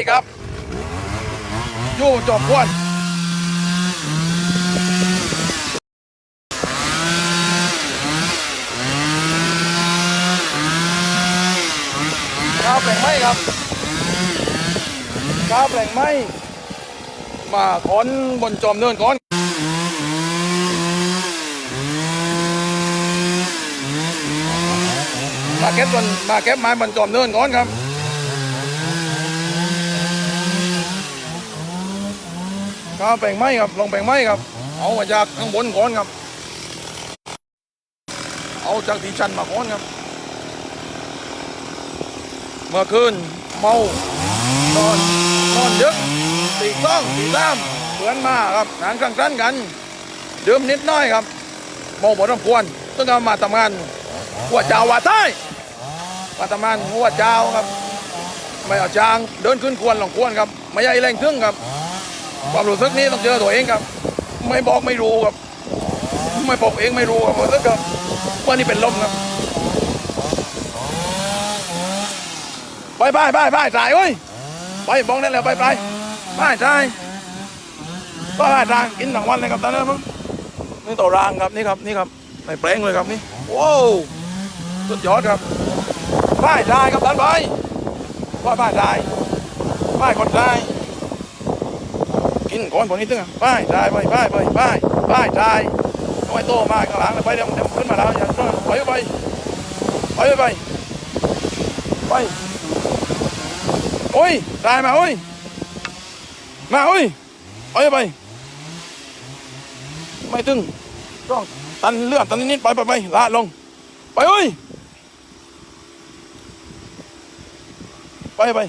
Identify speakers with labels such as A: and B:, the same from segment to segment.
A: ดีครับ ยู่จบควนข้าวแปลงไม้ครับข้าวแปลงไม้มาขอนบนจอมเนินก่อนมาเก็บบนมาเก็บไม้บนจอมเนินก่อนครับ ข้าวแปลงไม้ครับลงแปลงไม้ครับ เอามาจากข้างบนก่อนครับ เอาจากที่ชันมาก่อนครับ เมื่อคืนเมานอนนอนดึกตีสองตีสามเพื่อนมาครับงานกลางกันกันดื่มนิดน้อยครับเมาหมดทั้งควรต้องเอามาทำงานหัวเจ้าว่าใต้มาทำงานหัวเจ้าครับ ไม่เอาจางเดินขึ้นควรหลงควรครับ ไม่ใช่แรงทึ่งครับ ความรู้สึกนี้ต้องเจอตัวเองครับ ไม่บอกไม่รู้ครับ ไม่บอกเองไม่รู้ครับรู้สึกครับว่านี่เป็นลมครับไปไปไปไปจ่ายเว้ยไปบอกนั่นแหละไปไปไปจ่ายไปไปจ่ายกินทั้งวันเลยครับตอนนี้มึงนี่ตัวรางครับนี่ครับนี่ครับในแปลงเลยครับนี่ว้าวสุดยอดครับไปจ่ายครับท่านไปไปไปจ่ายไปกดจ่าย ก่อนพวกนี้ตึ้งอะไปจ่ายไปไปไปไปไปจ่ายเอาไว้โตมาข้างหลังไปเดี๋ยวเดี๋ยวขึ้นมาแล้วอย่าไปไปไปไปไปไปโอ้ยจ่ายมาโอ้ยมาโอ้ยไปไปไม่ตึงต้องตันเลือดตันนิดๆไปไปไปลาดลง ไปโอ้ยไปไป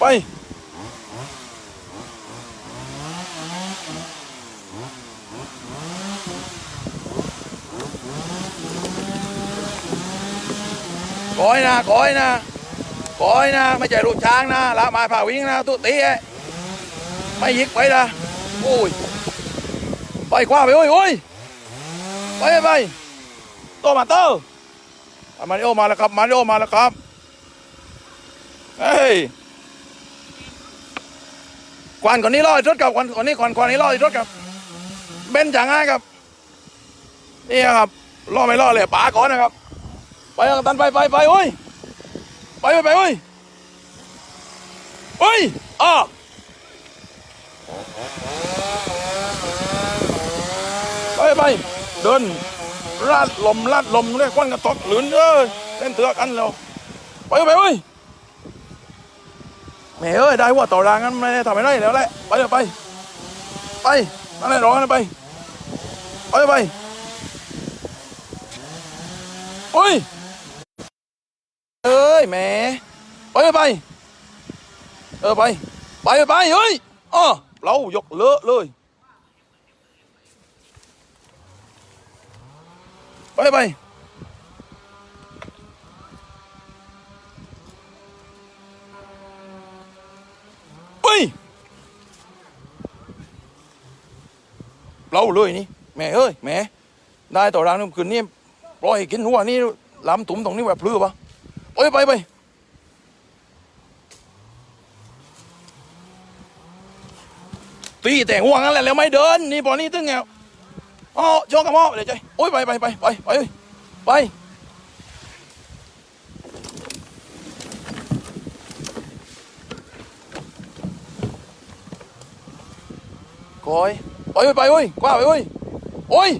A: ไอยนะคอยนะคอยนะ ไม่ใช่รูปช้างนะละมาผ่าวิ่งนะตุตีไม่ยิกไปนะโอ้ยไปคว้าไปโอ้ยโอ้ยไปไปโตมาเตมาริโอมาแล้วครับมาริโอมาแล้วครับเฮ้ยควันคนนี้รอดรถกับควันคนนี้ควันควันนี้รอดรถกับเบนจังง่ายครับนี่ครับรอไม่รอดเลยป๋าก่อนนะครับ ไปเอาตันไปไปไปโอ้ยไปไปไปโอ้ยโอ้ยอะไปไปเดินลาดลมลาดลมเรียกควันกระตกหลุนเอ้ยเล่นเถือกันแล้วไปไปโอ้ยแม่เอ้ยได้ว่าต่อรางงั้นไม่ได้ทำไม่ได้แล้วแหละไปเลยไป ไปนั่นแหละรอกันไปไปไปโอ้ย แหม่ไปไป เออไป ไปไปเฮ้ยอ๋อเรายกเลอะเลย ไปไปไปเราเลยนี่แม่เอ้ยแม่ได้ต่อรางน้ำคืนนี่ปล่อยกินหัวนี่ลำถุมตรงนี้แบบพลื้อปะ ไปไปไปตีแต่ห่วงนั่นแหละแล้วไม่เดินนี่พอนี่ตึ้งไงอ๋อโชกกับหม้อเดี๋ยวใจโอ้ยไปไปไปไปไปไปคอยไปไปไปโอ้ยกว่าไปโอ้ยโอ้ย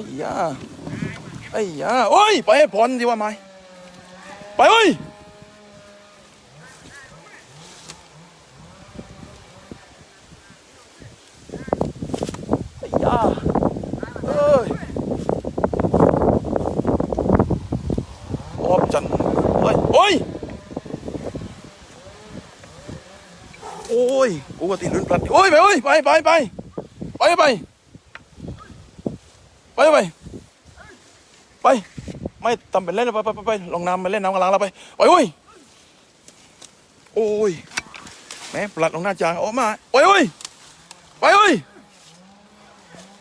A: อ้ยาไอ้ยาโอ้ยไปให้พ้นดีว่าไหมไปเอ้ยไอ้ยาเอ้ยโอบจันเฮ้ยโอ้ยโอ้ยกูก็ตีลุ้นพลัดโอ้ยไปเอ้ยไปไปไปไปไปไปไป ไม่ทำเป็นเล่นไปไปไปไปลงน้ำไปเล่นน้ำกำลังเราไปไปโอ้ยโอ้ยแม่ปลัดลงหน้าจางออกมาไปโอ้ยไปโอ้ย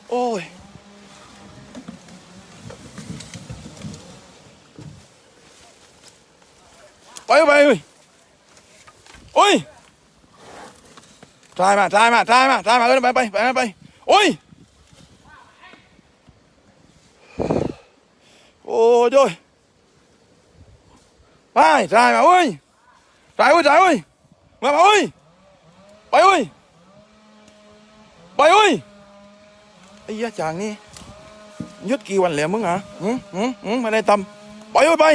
A: โอ้ยไปไปโอ้ยโอ้ยตายมาตายมาตายมาตายมาเออไปไปไปไปโอ้ย โอ้ยด้วยไปจ่ายมาเว้ยจ่ายเว้ยจ่ายเว้ยมามาเว้ยไปเว้ยไปเว้ยไอ้ยะจางนี่ยึดกี่วันแล้วมึงฮะหืมหืมหืมไม่ได้ทำไปเว้ยไป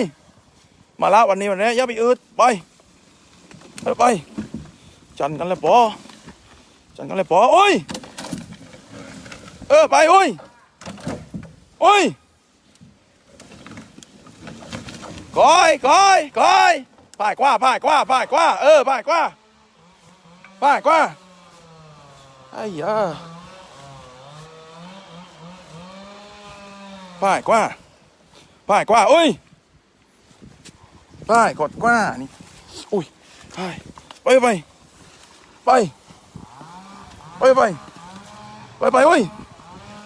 A: มาละวันนี้วันนี้ย่าไปอืดไปไป จันกันเลยปอจันกันเลยปอโอ้ยเออไปโอ้ยโอ้ย คอยคอยคอยพ่ายกว่าพ่ายกว่าพ่ายกว่าเออพ่ายกว่าพ่ายกว่าไอ้ยาพ่ายกว่าพ่ายกว่าโอ้ยพ่ายกดกว่านี่อุ้ยพ่ายไปไปไปไปไปไปไปโอ้ย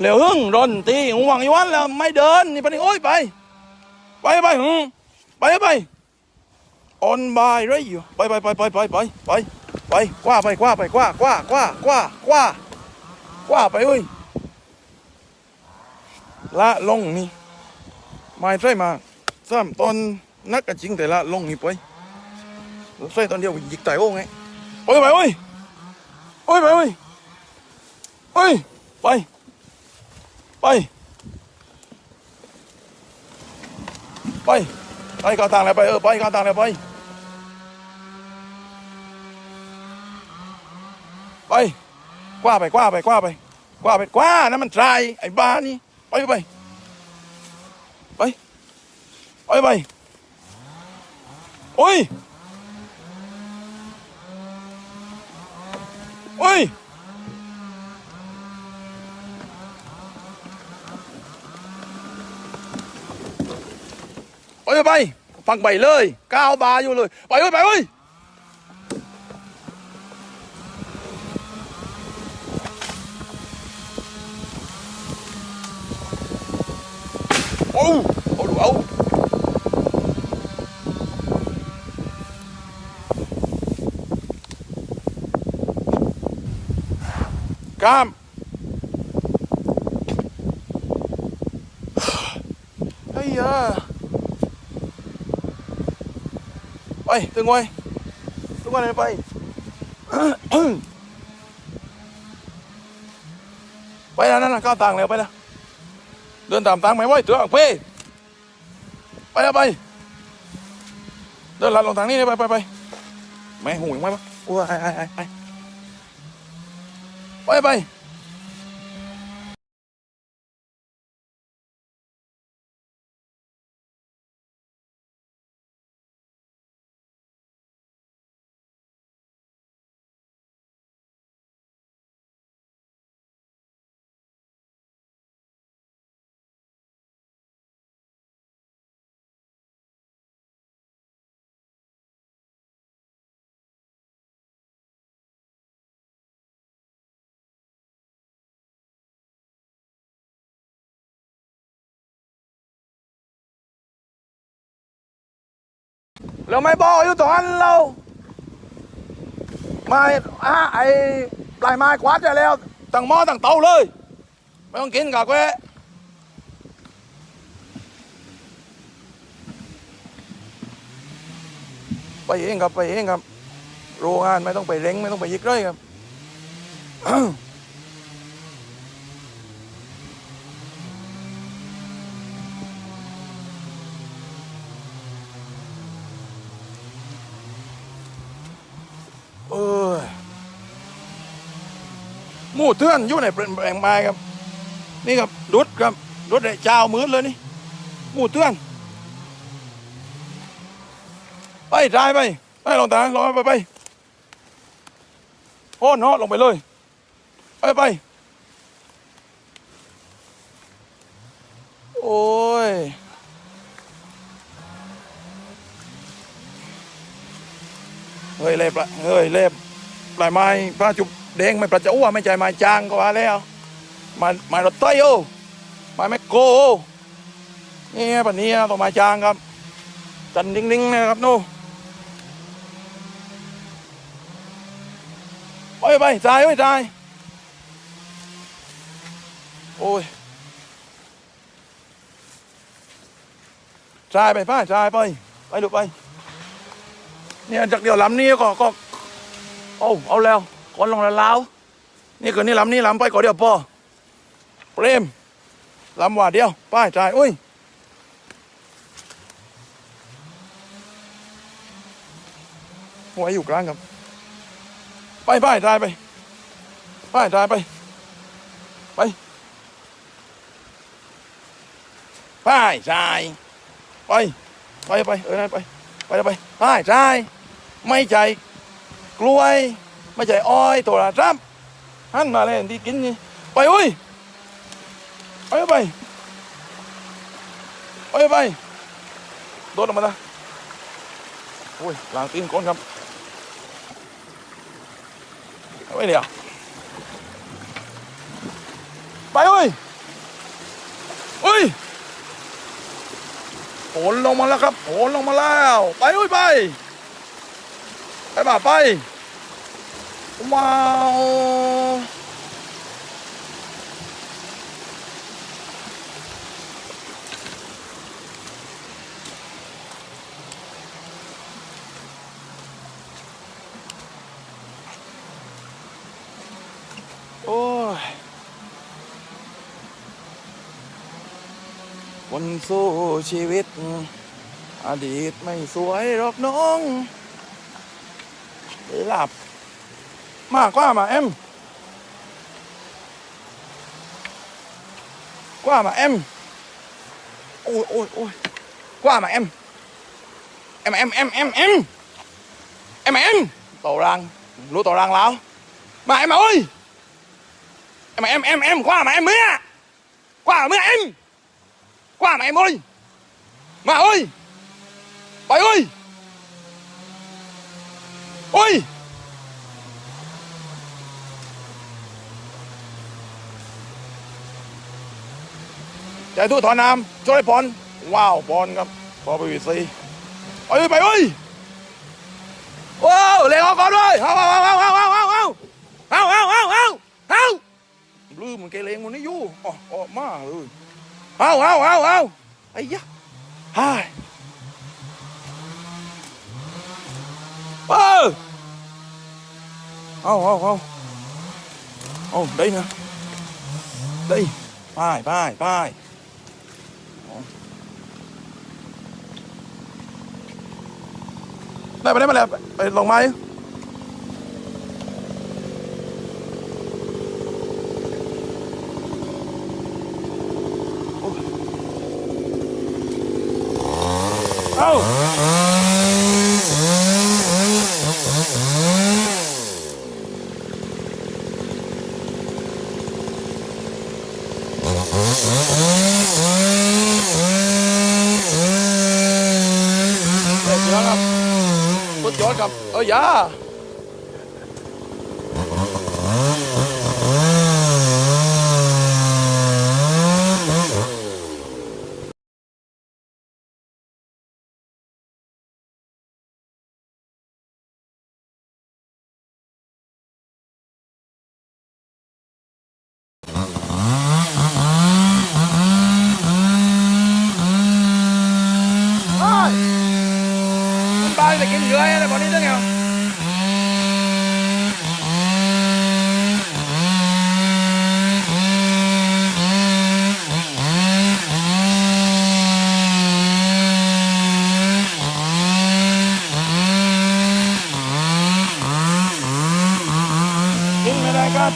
A: เหลวหึ่งรนตีห่วงอีวันแล้วไม่เดินนี่ปะนี่โอ้ยไป ไปไปหืม ไปไปออนบายไรอยู่ไปไปไปไปไปไปไปไปกว่าไปกว่าไปกว่ากว่ากว่ากว่ากว่ากว่าไปเว้ยละลงนี่ไม่ใช่มาซ้ำตอนนักกันจริงแต่ละลงนี่ไปใส่ตอนเดียวยิกไตโอ้ไงไปไปเว้ยไปไปเว้ยไปไปไปไป ไปเข้าทางเลยไปเออไปเข้าทางเลยไปไปกว่าไปกว่าไปกว่าไปกว่าไปกว่านั่นมันทรายไอ้บ้านี่ไปไปไปไปไปโอ้ยโอ้ย ไปไปฟังไปเลยก้าวบาอยู่เลยไปเว้ยไปเว้ยโอ้เอาดูเอากล้ามเฮ้ยอะ ไปถึงไว้ถึงวันไหนไปไปแล้วนั่นน่ะก้าวต่างแล้วไปแล้วเดินตามทางไหมไว้ตัวเพ่ไปแล้วไป เดินลัดลงทางนี้ไปไปไปไม่หูยังไงปะอ้ยไอ้ไอ้ไอ้ไปไป แล้วไม่บอกอยู่ตรงนั้นเราไม่อะไอ้ปลายไม้กวาดได้แล้วตั้งหม้อตั้งเตาเลย ไม่ต้องกินกากแวะไปเองครับไปเองครับ โรงงานไม่ต้องไปเร่งไม่ต้องไปยิกเลยครับ ไป หมู เทือนอยู่ในแปลงไม้ครับ นี่ครับดุดครับดุดไอ้เจ้ามืดเลยนี่หมูเทือนไปทายไปไปลงตาลงไปไปโอ้นอลงไปเลยไปไปโอ้ยเฮ้ยเล็บละเฮ้ยเล็บปลายไม้พระจุบ แดงไม่ประจะอ้วไม่ใจม้จางก็ว่าแล้วมาม้รถไต้โอ้ม้แมคโกนี่ปันนี้ต้องม้จางครับ จันนิ่งๆนะครับโน่ไปไปจ่ายไปจ่ายโอ้ยจ่ายไปป้าจ่ายไป ไปดูไป เนี่ยจากเดี๋ยวลำนี้ก็ก็ โอ้เอาแล้ว คนลงแล้วลาวนี่คือนี่ลำนี้ลำไปก่อนเดียวพอเปรมลำว่าเดียวไป้ายจ่ายอุ้ยหัวอยู่กลางครับ ไปไป้ายจ่ายไป ไป้ายจ่ายไปไปไป้ายจ่ายไปไปไปเออนั่นไปไปไปใช่ใช่ไม่ใจกล้วย ไม่ใจอ้อยตัวละจ้ำหันมาเลยที่กินนี่ไปอุ้ยไปไปไปไปโดดออกมาละโอ้ยหลังตีนก้นครับเอาไปเดี๋ยวไปอุ้ยอุ้ยโหนลงมาแล้วครับโหนลงมาแล้ว ไปอุ้ยไป ไปบ่าไป ว้าวโอ้ยคนสู้ชีวิต อดีตไม่สวยหรอกน้อง หลับ Mà, quá mà, em. Quả mà, em. Ôi ôi ôi. Quả mà, em. Em em em em em. Em em. Tổ rang, Lúa tổ rang lão Mà, em ơi. Em em em em Quả mà, em mới à Quả mà, em. Quả mà, em ơi. Mà ơi. Bà ơi. Ôi. ใจตู้ถอนน้ำช่วยพรว้าวพรครับพอไปวีซีไปเอ้ยไปเอ้ยว้าวเลี้ยงออกก่อนด้วยเอาเอาเอาเอาเอาเอาเอาเอาเอาเอาเอาเอาเอาลืมมันเกเรมันนี่อยู่อ๋อออกมาเลยเอาเอาเอาเอาไอ้ยะฮายเออเอาเอาเอาเอา đây nè đây phải phải phải đây ไปได้มาแล้วไปลงไหมโอ้ ja. này con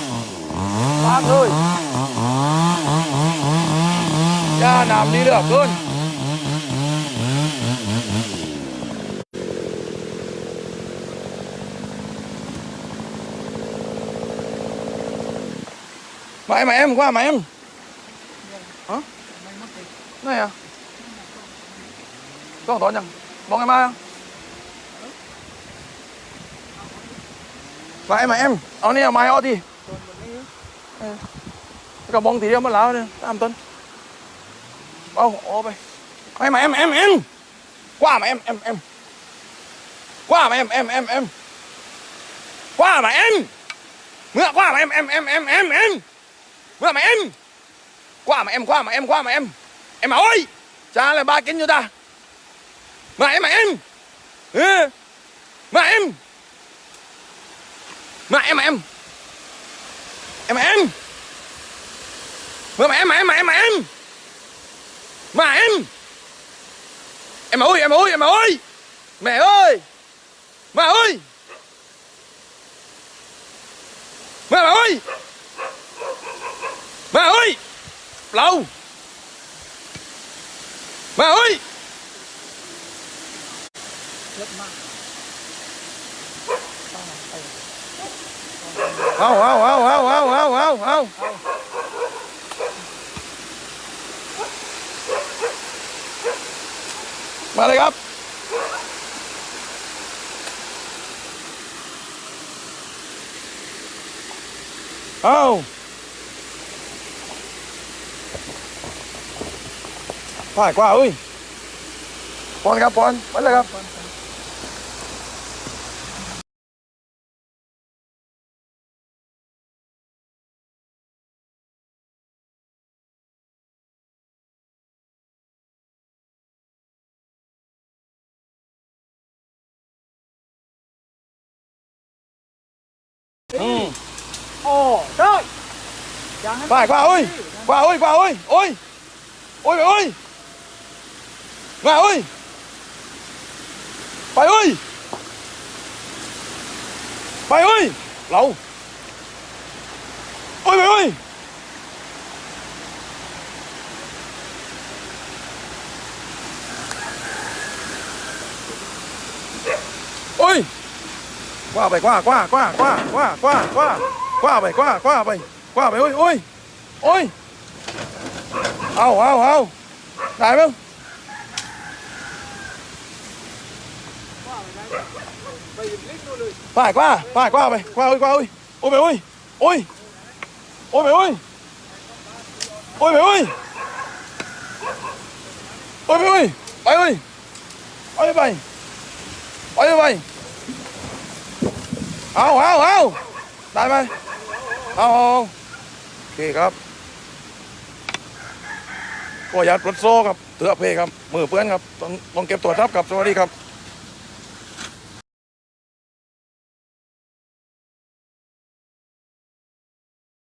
A: Bác ơi Cha làm đi được luôn Mày mà em qua mà em Hả? Này à? con thỏ nhằng Bọn em ai không? Mà em mà em, áo này mai áo đi. Cái bông thì đeo mất láo này, làm tuần. Bao, ô bay. Em mà em em em. Qua mà em em em. Qua mà em em em em. Qua mà em. Ngựa qua mà em em em em em em. Ngựa mà em. Qua mà em qua mà em qua mà em. Em mà ơi. Cha là ba kính cho ta. Mà em mà em. Ừ. Mà em. mà em mà em. Em, mà em. Mà em mà em mà em mà em. Mà em. Em ơi em ơi em ơi. Mẹ ơi. Mà ơi. Mà ơi. Mà ơi. Lâu. Mà ơi. Không, không, không, không, không, không, không, không. Mà đây gấp. Không. Phải qua ơi. Con gặp con, vẫn là gặp. อย่า
B: งนั้น
A: ไปกว่าอุ้ยกว่าอุ้ยกว่าอุ้ยโอ้ยโอ้ยโอ้ยมาอุ้ยไปอุ้ยไปอุ้ยเรา โอ้ย เอาเอาเอาได้
B: ไหม
A: ไปกว่าไปกว่าไปกว่าอุ้ยกว่าอุ้ยโอ้ยไปอุ้ยโอ้ยโอ้ยไปอุ้ยโอ้ยไปอุ้ยโอ้ยไปอุ้ยไปอุ้ยไปไปไปไปเอาเอาเอาได้ไหมเอาโอเคครับ ก็ยัดรถโซ่ครับเตือเพครับมือเปื้อนครับต้องต้องเก็บตัวทับครับสวัสดีครับ